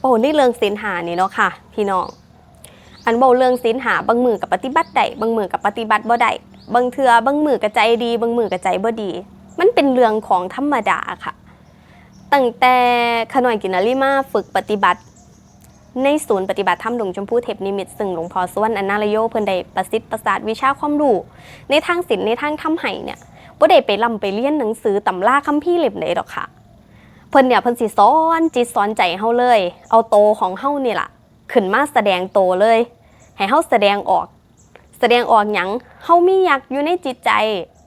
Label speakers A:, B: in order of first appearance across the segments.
A: โอ้นี่เรื่องศีลหานี่เนาะค่ะ พี่น้องอันเบาเรื่องศีลหาบางมือกับปฏิบัติได้บางมือกับปฏิบัติบ่ได้บางเทือบางมือกับใจดี บางมือกับใจบ่ดี มันเป็นเรื่องของธรรมดาค่ะตั้งแต่ขน่อยกินารีมาฝึกปฏิบัติ ในศูนย์ปฏิบัติธรรมหลวงชมพูเทพนิมิตซึ่งหลวงพ่อสวนอนาลโยเพิ่นได้ประสิทธิ์ประสาทวิชาความรู้ในทางศีลในทางธรรมไห้เนี่ยบ่ได้ไปล่ำไปเรียนหนังสือตำราคัมภีร์เล่มใดดอกค่ะ เพิ่นเนี่ยเพิ่นสิสอนจิตสอนใจเฮาเลย เอาโตของเฮานี่ล่ะขึ้นมาแสดงโตเลย ให้เฮาแสดงออก แสดงออกหยังเฮามียักอยู่ในจิตใจ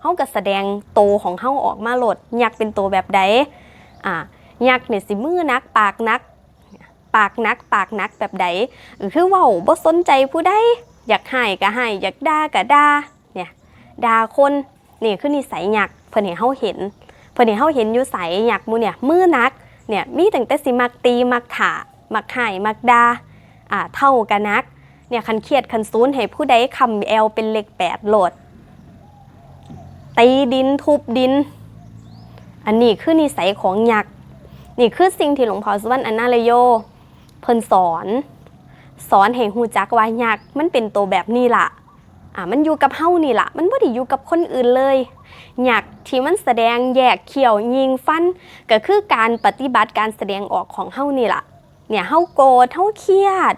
A: เฮาก็แสดงโตของเฮาออกมาโลดอยักเป็นโตแบบใดอ่ายักเนี่ยสิมือนัก ปากนัก ปากนัก ปากนักแบบใดคือเว้าบ่สนใจผู้ใดอยากให้ก็ให้อยากด่าก็ด่าเนี่ยด่าคนนี่คือนิสัยอยักเพิ่นให้เฮาเห็น พิ่นให้เฮาเห็นอยู่ใสหยักหมูเนี่ยมือนักเนี่ยมีตั้งแต่สิมักตีมักขามักหายมักดาอ่าเท่ากันนักเนี่ยคันเครียดคันซูนให้ผู้ใดคำแอลเป็นเลขแปดโหลดตีดินทุบดิน อันนี้คือนิสัยของยักษ์นี่คือสิ่งที่หลวงพ่อสุวรรณอนาลโย เพิ่นสอน สอนให้ฮู้จักว่ายักษ์มันเป็นตัวแบบนี้ล่ะ อ่ามันอยู่กับเฮานี่ละมันบ่ได้อยู่กับคนอื่นเลยหยักที่มันแสดงแยกเขียวยิงฟันก็คือการปฏิบัติการแสดงออกของเฮานี่ละเนี่ยเฮาโกรธเฮาเครียด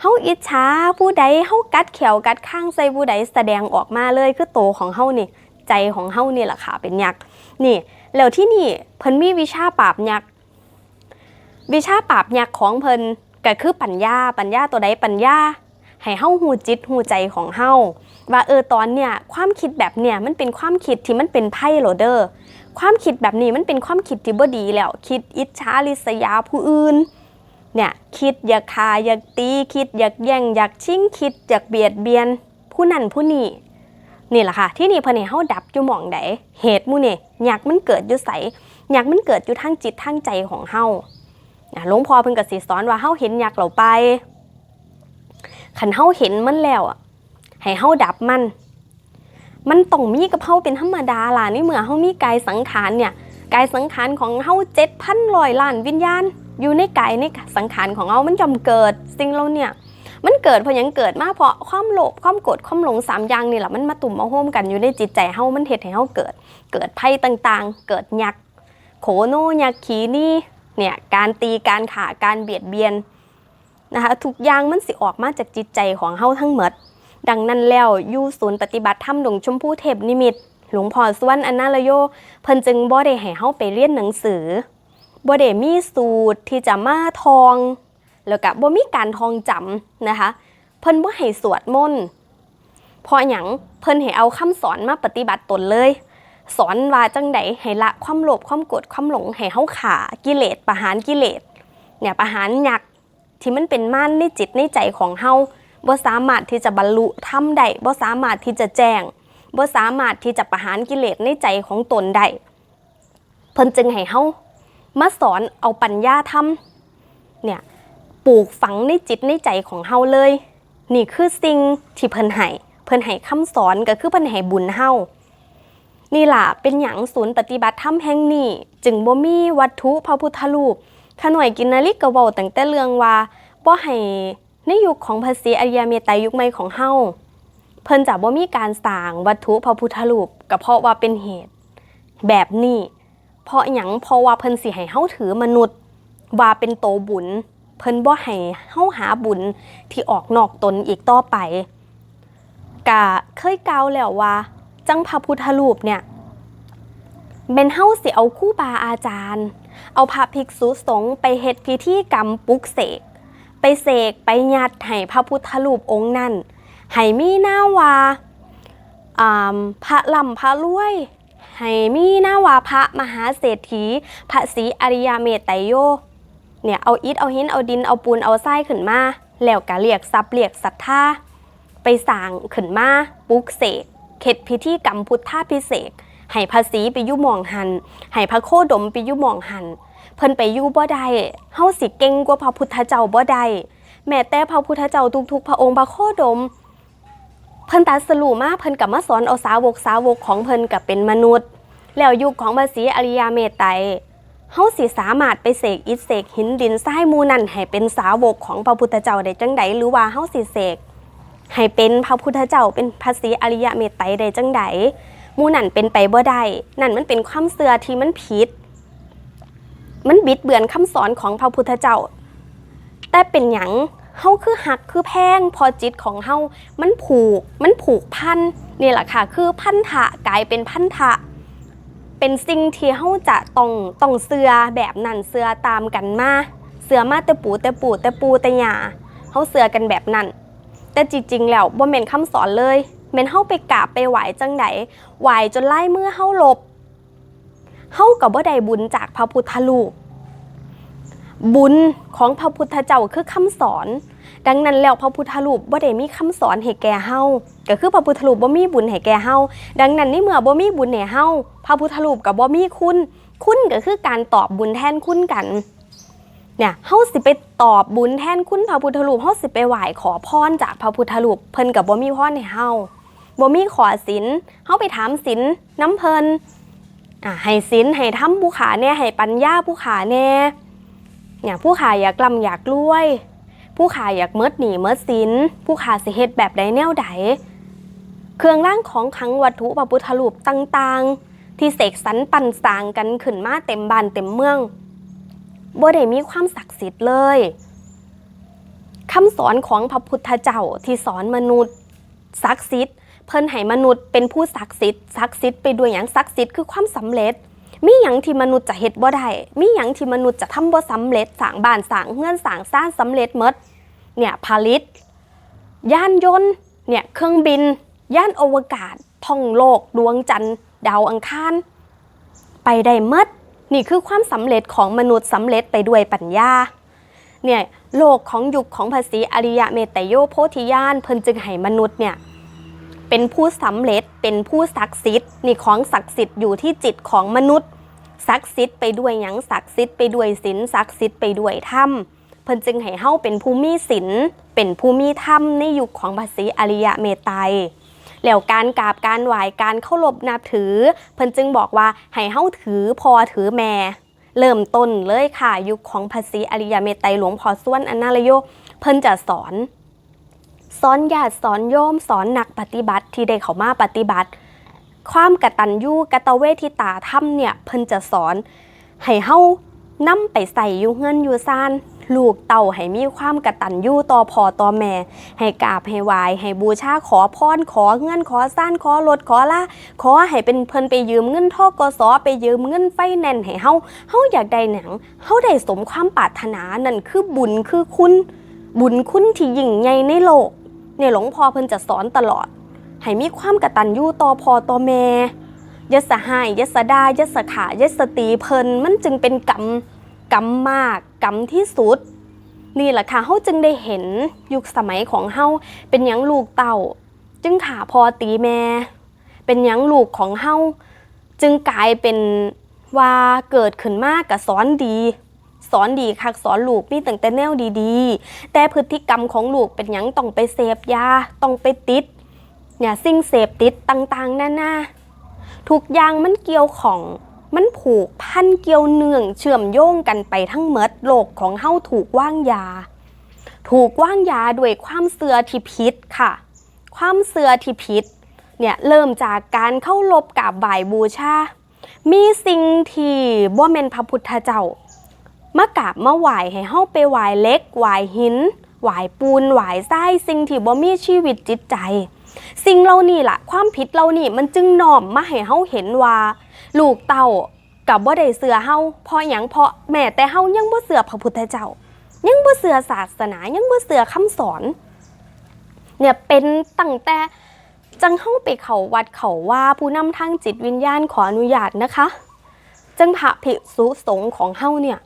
A: เฮาอิจฉาผู้ใดเฮากัดเขียวกัดข้างใส่ผู้ใดแสดงออกมาเลยคือโตของเฮานี่ ใจของเฮานี่แหละค่ะเป็นยักษ์นี่ แล้วที่นี่เพิ่นมีวิชาปราบยักษ์วิชาปราบยักษ์ของเพิ่นก็คือปัญญาปัญญาตัวใดปัญญาให้เฮาหูจิตหูใจของเฮา ว่าเออตอนเนี่ยความคิดแบบเนี่ยมันเป็นความคิดที่มันเป็นไพ่โหลเดอร์ความคิดแบบนี้มันเป็นความคิดที่บ่ดีแล้ว คิดอิจฉาริษยาผู้อื่นเนี่ยคิดอยากฆ่าอยากตีคิดอยากแย่งอยากชิงคิดอยากเบียดเบียน ผู้นั้นผู้นี้นี่แหละค่ะ ที่นี่พิ่นเฮาดับอยู่หม่องใดเหตุมู่นี่อยากมันเกิดอยู่ไสอยากมันเกิดอยู่ทางจิตทางใจของเฮาหลวงพ่อเพิ่นก็สิสอนว่าเฮาเห็นอยากเราไปคันเฮาเห็นมันแล้วอะ ให้เฮาดับมัน มันต้องมีกับเฮาเป็นธรรมดาล่ะนี่เมื่อเฮามีกายสังขารเนี่ยกายสังขารของเฮาเจ็ดพันลอยล้านวิญญาณ อยู่ในกายในสังขารของเฮามันจอมเกิดสิ่งเราเนี่ยมันเกิดเพราะยังเกิดมาเพราะความโลภความโกรธความหลงสามอย่างนี่แหละมันมาตุ่มมาโฮมกันอยู่ในจิตใจเฮามันเฮ็ดให้เฮาเกิด เกิดภัยต่างๆ เกิดยักษ์โขโนยักษ์ขีนี่เนี่ยการตีการขาการเบียดเบียนนะคะทุกอย่างมันสิออกมาจากจิตใจของเฮาทั้งหมด ดังนั้นแล้วยู่ศูนย์ปฏิบัติธรรมหลวงชมพูเทพนิมิตหลวงพ่อสวนอนาลโย เพิ่นจึงบ่ได้ให้เฮาไปเรียนหนังสือบ่ได้มีสูตรที่จะมาทอง แล้วก็บ่มีการทองจำนะคะ เพิ่นบ่ให้สวดมนต์พราะหยังเพิ่นให้เอาคำสอนมาปฏิบัติตนเลย สอนว่าจังใดให้ละความโลภความโกรธความหลงให้เฮาขากิเลสประหารกิเลสเนี่ยประหารยักที่มันเป็นม่านในจิตในใจของเฮา บ่สามารถที่จะบรรลุธรรมได้บ่สามารถที่จะแจ้งบ่สามารถที่จะประหารกิเลสในใจของตนได้เพิ่นจึงให้เฮามาสอนเอาปัญญาธรรมเนี่ยปลูกฝังในจิตในใจของเฮาเลย นี่คือสิ่งที่เพิ่นให้เพิ่นให้คำสอนก็คือเพิ่นให้บุญเฮานี่ล่ะเป็นหยังศูนย์ปฏิบัติธรรมแห่งนี้ จึงบ่มีวัตถุพระพุทธรูปขน่อยกินนาริกก็เว้าตั้งแต่เรื่องว่าบ่ให้ ในยุคของภาษีอริยเมตไตรยุคใหม่ของเฮาเพิ่นจะบ่มีการสร้างวัตถุพระพุทธรูปก็เพราะว่าเป็นเหตุ แบบนี้ เพราะหยังเพราะว่าเพิ่นสิให้เฮาถือมนุษย์ ว่าเป็นโตบุญ เพิ่นบ่ให้เฮาหาบุญที่ออกนอกตนอีกต่อไปกะเคยกล่าวแล้วว่า จังพระพุทธรูปเนี่ยเป็นเฮาสิเอาคู่บาอาจารย์ เอาพระภิกษุสงฆ์ไปเฮ็ดพิธีกรรมปลุกเสก ไปเสกไปยัดให้พระพุทธรูปองค์นั้นให้มีหน้าว่าพระลำพระรวยให้มีหน้าว่าพระมหาเศรษฐี พระศรีอริยเมตไตโยเนี่ยเอาอิฐเอาหินเอาดินเอาปูนเอาทรายขึ้นมาแล้วก็เรียกทรัพย์เรียกศรัทธาไปสร้างขึ้นมาปุกเสกเข็ดพิธีกรรมพุทธาพิเศษให้ภาษีไปยุหมองหันให้พระโคดมไปยุหมองหัน เพิ่นไปอยู่บ่ได้เฮาสิเก่งกว่าพระพุทธเจ้าบ่ได้แม้แต่พระพุทธเจ้าทุกๆ พระองค์พระโคดม เพิ่นตัดสรู้มาเพิ่นก็มาสอนเอาสาวกสาวกของเพิ่นก็เป็นมนุษย์ แล้วยุคของพระศรีอริยเมตไตรเฮาสิสามารถไปเสกอิฐเสกหินดินทรายมูนั่นให้เป็นสาวกของพระพุทธเจ้าได้จังใดหรือว่าเฮาสิเสกให้เป็นพระพุทธเจ้าเป็นพระศรีอริยเมตไตรได้จังใดมูนั่นเป็นไปบ่ได้นั่นมันเป็นความเชื่อที่มันผิด มันบิดเบือนคำสอนของพระพุทธเจ้า แต่เป็นหยังเฮาคือหักคือแพงพอจิตของเฮามันผูก มันผูกพันนี่แหละค่ะ คือพันธะกลายเป็นพันธะ เป็นสิ่งที่เฮาจะต้องต้องเสือแบบนั้นเสือตามกันมาเสือมาแต่ปูแต่ปูแต่ปูแต่หยาเฮาเสือกันแบบนั้น แต่จริงๆแล้วบ่แม่นคำสอนเลยแม่นเฮาไปกราบไปไหวจังไดไหวจนไล่เมื่อเฮาหลบ เฮาก็บ่ได้บุญจากพระพุทธรูปบุญของพระพุทธเจ้าคือคำสอน ดังนั้นแล้วพระพุทธรูปบ่ได้มีคำสอนให้แก่เฮาก็คือพระพุทธรูปบ่มีบุญให้แก่เฮาดังนั้นในเมื่อบ่มีบุญให้เฮาพระพุทธรูปก็บ่มีคุณ คุณก็คือการตอบบุญแทนคุณกันเนี่ยเฮาสิไปตอบบุญแทนคุณพระพุทธรูปเฮาสิไปไหว้ขอพรจากพระพุทธรูปเพิ่นก็บ่มีพรให้เฮาบ่มีขอศีลเฮาไปถามศีลน้ำเพิ่น อะให้ศีลให้ทำผู้ขาแน่ให้ปัญญาผู้ขาแน่เนี่ยผู้ขาอยากกลำอยากรวย ผู้ขาอยากเมิดหนีเมิดสินผู้ขาสิเฮ็ดแบบใดแนวใดเครื่องร่างของขังวัตถุพระพุทธรูปต่างๆ ที่เสกสรรปั่นสร้างกันขึ้นมาเต็มบ้านเต็มเมืองบ่ได้มีความศักดิ์สิทธิ์เลยคำสอนของพระพุทธเจ้าที่สอนมนุษย์ศักดิ์สิทธิ์ พิ่นให้มนุษย์เป็นผู้ศักดิ์สิทธิ์ศักดิ์สิทธิ์ไปด้วยอย่างศักดิ์สิทธิ์คือความสำเร็จ มีหยังที่มนุษย์จะเฮ็ดบ่ได้มีหยังที่มนุษย์จะทำบ่สำเร็จสร้างบ้านสร้างเฮือนสร้างซ่านสำเร็จหมดเนี่ยผลิตยานยนต์เนี่ยเครื่องบินยานอวกาศท่องโลก ดวงจันทร์ ดาวอังคารไปได้หมดนี่คือความสำเร็จของมนุษย์สำเร็จไปด้วยปัญญาเนี่ยโลกของยุคของภาษีอริยะเมตไตรโยโพธิญาณเพิ่นจึงให้มนุษย์เนี่ย เป็นผู้สำเร็จเป็นผู้ศักดิ์สิทธิ์นี่ของศักดิ์สิทธิ์อยู่ที่จิตของมนุษย์ศักดิ์สิทธิ์ไปด้วยหยังศักดิ์สิทธิ์ไปด้วยศีลศักดิ์สิทธิ์ไปด้วยธรรมเพิ่นจึงให้เฮาเป็นผู้มีศีลเป็นผู้มีธรรมในยุคของภาษีอริยะเมตไตรแล้วการกราบการไหว้การเคารพนับถือ เพิ่นจึงบอกว่าให้เฮาถือพอถือแม่เริ่มต้นเลยค่ะยุคของภาษีอริยะเมตไตรหลวงพ่อส้วนอนาลโย เพิ่นจะสอน สอนญาติสอนโยมสอนนักปฏิบัติที่ได้เข้ามาปฏิบัติ ความกตัญญูกตเวทิตาธรรมเนี่ยเพิ่นจะสอนให้เฮานำไปใส่อยู่เฮือนอยู่ซ่านลูกเต่าให้มีความกตัญญูต่อพ่อต่อแม่ ให้กราบให้ไหวให้บูชาขอพรขอเงื่อนขอซ่านขอรถขอละขอให้เป็นเพิ่นไปยืมเงินทกสไปยืมเงินไฟแนนให้เฮาเฮาอยากได้หนังเฮาได้สมความปรารถนานั่นคือบุญคือคุณ บุญคุณที่ยิ่งใหญ่ในโลก เนี่ยหลวงพ่อเพิ่นจะสอนตลอด ให้มีความกตัญญูต่อพ่อต่อแม่ยศหายยศดายศขายศตีเพิ่นมันจึงเป็นกรรมกรรมมากกรรมที่สุด นี่แหละค่ะเฮาจึงได้เห็นยุคสมัยของเฮาเป็นยังลูกเต่า จึงขาพอตีแม่ เป็นยังลูกของเฮาจึงกลายเป็นว่าเกิดขึ้นมากกับสอนดี สอนดีคักสอนลูกมีตั้งแต่แนวดีๆ แต่พฤติกรรมของลูกเป็นหยังต้องไปเสพยาต้องไปติดเนี่ยสิ่งเสพติดต่างๆนานาทุกอย่างมันเกี่ยวของมันผูกพันเกี่ยวเนื่องเชื่อมโยงกันไปทั้งเมดโลกของเฮาถูกว่างยา ถูกว่างยาด้วยความเสือที่พิษค่ะ ความเสือที่พิษเนี่ยเริ่มจากการเข้ารบกับบ่ายบูชา มีสิ่งที่บ่แม่นพระพุทธเจ้า มากราบมาไหวให้เฮาไปไหวเล็กไหวหินไหวปูนไหว้ทรายสิ่งที่บ่มีชีวิตจิตใจ สิ่งเหล่านี้ล่ะ ความผิดเหล่านี้มันจึงน้อมมาให้เฮาเห็นว่า ลูกเต่ากับบ่ได้เสือเฮาเพราะหยังเพราะแม่แต่เฮายังบ่เสือพระพุทธเจ้า ยังบ่เสือศาสนายังบ่เสือคำสอน เนี่ยเป็นตั้งแต่จังเฮาไปเขาวัดเขาว่าผู้นำทางจิตวิญญาณขออนุญาตนะคะ จังพระภิกษุสงฆ์ของเฮาเนี่ย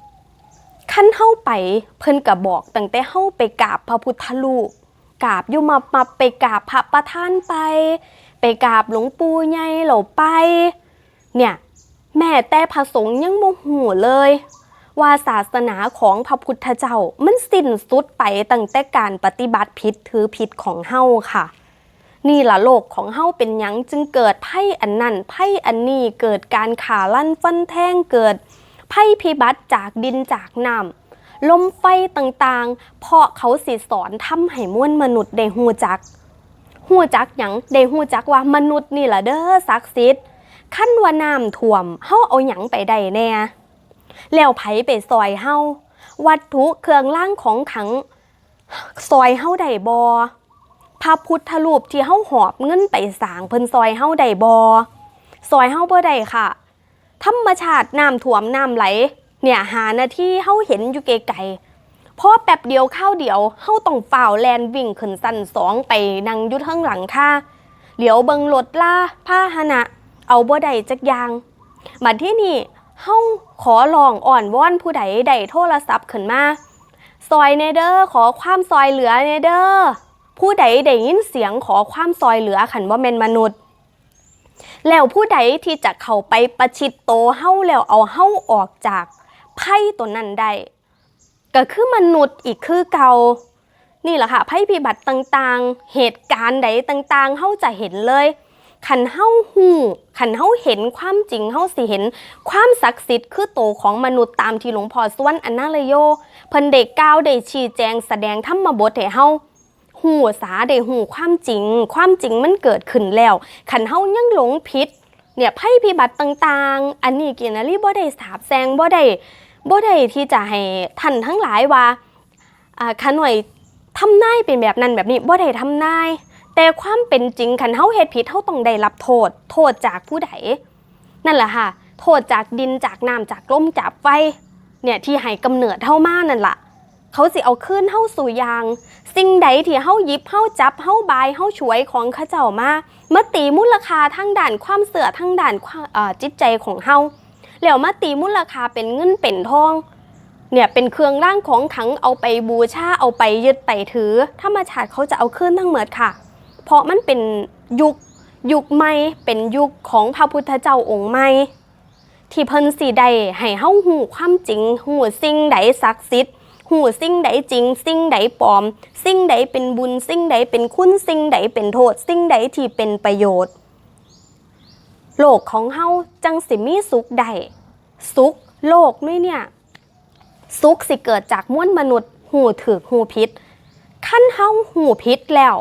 A: ขั้นเฮาไปเพิ่นก็บอกตั้งแต่เฮาไปกราบพระพุทธรูปกราบอยู่มามาไปกราบพระประธานไป ไปกราบหลวงปู่ใหญ่เหล่าไป เนี่ยแม่แต่พระสงฆ์ยังโมโหเลย ว่าศาสนาของพระพุทธเจ้ามันสิ้นสุดไปตั้งแต่การปฏิบัติผิดถือผิดของเฮาค่ะ นี่ละโลกของเฮาเป็นยังจึงเกิดไพ่อันนั้นไพ่อันนี้เกิดการขาลั่นฟันแทงเกิด ภัยพิบัติจากดินจากน้ำลมไฟต่างๆ เพราะเขาสิสอนทำให้มวลมนุษย์ได้ฮู้จักฮู้จักหยังได้ฮู้จักว่ามนุษย์นี่ล่ะเด้อศักดิ์สิทธิ์ขั้นว่าน้ำท่วมเฮาเอาหยังไปได้แน่แล้วไผไปซอยเฮาวัตถุเครื่องล่างของขังซอยเฮาได้บอพระพุทธรูปที่เฮาหอบเงินไปสางเพิ่นซอยเฮาได้บอซอยเฮาบ่ได้ค่ะ ธรรมชาติน้ำท่วมน้ำไหล เนี่ยหานาที่เฮาเห็นอยู่ไกลๆพอแป๊บเดียวข้าวเดียวเฮาต้องฝ่าวแลนวิ่งขึ้นสั้นสองไปนั่งยู่เทั้งหลังท่าเหลียวเบิงรถล่าพาหนะ เอาบ่ได้จักยางบัดที่นี่เฮาขอลองอ่อนวอนผู้ใดได้โทรศัพท์ขึ้นมาซอยเนเดอร์ขอความซอยเหลือเนเดอร์ผู้ใดได้ยินเสียงขอความซอยเหลือขันว่าแมนมนุษย์ แล้วผู้ใดที่จะเข้าไปประชิดโตเฮาแล้วเอาเฮาออกจากไพ่ตัวนั้นได้ก็คือมนุษย์อีกคือเกานี่แหละค่ะไพ่พิบัติต่างๆ เหตุการณ์ใดต่างๆเฮาจะเห็นเลยขันเฮาหูขันเฮาเห็นความจริงเฮาสิเห็น ความศักดิ์สิทธิ์คือโตของมนุษย์ตามที่หลวงพ่อสวนอนนาเลโยเพิ่นได้กล่าวได้ชี้แจงแสดงธรรมบทให้เฮา หูสาได้หูความจริง ความจริงมันเกิดขึ้นแล้วขันเฮายังหลงผิดเนี่ยภัยพิบัติต่างๆ อันนี้เกียรตินารีบ่ได้สาบแซงบ่ได้บ่ได้ที่จะให้ท่านทั้งหลายว่าอ่าขาหน่อยทำนายเป็นแบบนั้นแบบนี้บ่ได้ทำนาย แต่ความเป็นจริงขันเฮาเฮ็ดผิดเฮาต้องได้รับโทษ โทษจากผู้ใดนั่นแหละค่ะ โทษจากดินจากน้ำจากลมจากไฟเนี่ยที่ให้กำเนิดเฮามานั่นล่ะ เขาสิเอาคืนเฮาสู่ยาง สิ่งใดที่เฮายิบเฮาจับเฮาบายเฮาฉวยของขาเจ้ามาเมาตีมูลค่าทางด่านความเสื่อทางด่านจิตใจของเฮาแล้วมาตีมูลค่าเป็นเงินเป็นทองเนี่ยเป็นเครื่องร่างของขังเอาไปบูชาเอาไปยึดไปถือธรรมชาติเขาจะเอาคืนทั้งหมดค่ะ เพราะมันเป็นยุคยุคใหม่เป็นยุคของพระพุทธเจ้าองค์ใหม่ที่เพิ่นสิได้ให้เฮาหูความจริงหูสิ่งใดศักดิ์สิทธิ์ หูสิ่งใดจริง สิ่งใดปลอม สิ่งใดเป็นบุญ สิ่งใดเป็นคุณสิ่งใดเป็นโทษ สิ่งใดที่เป็นประโยชน์ โลกของเฮาจังสิมีสุขใดสุขโลกนี่เนี่ยสุขสิเกิดจากมวลมนุษย์ หูถือหูพิษขั้นเฮาหูพิษแล้ว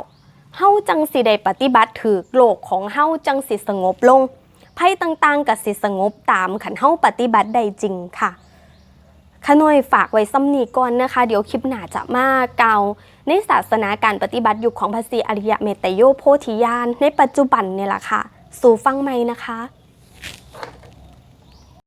A: เฮาจังสิได้ปฏิบัติถือโลกของเฮาจังสิสงบลงภัยต่างๆกับสิสงบตามขันเฮาปฏิบัติได้จริงค่ะ ขน่อยฝากไว้ซ้ำนีก่อนนะคะ เดี๋ยวคลิปหน้าจะมาเกาในศาสนาการปฏิบัติอยู่ของพระสีอริยเมตโยโพธิญาณในปัจจุบันเนี่ยแหละค่ะ สู่ฟังไหมนะคะ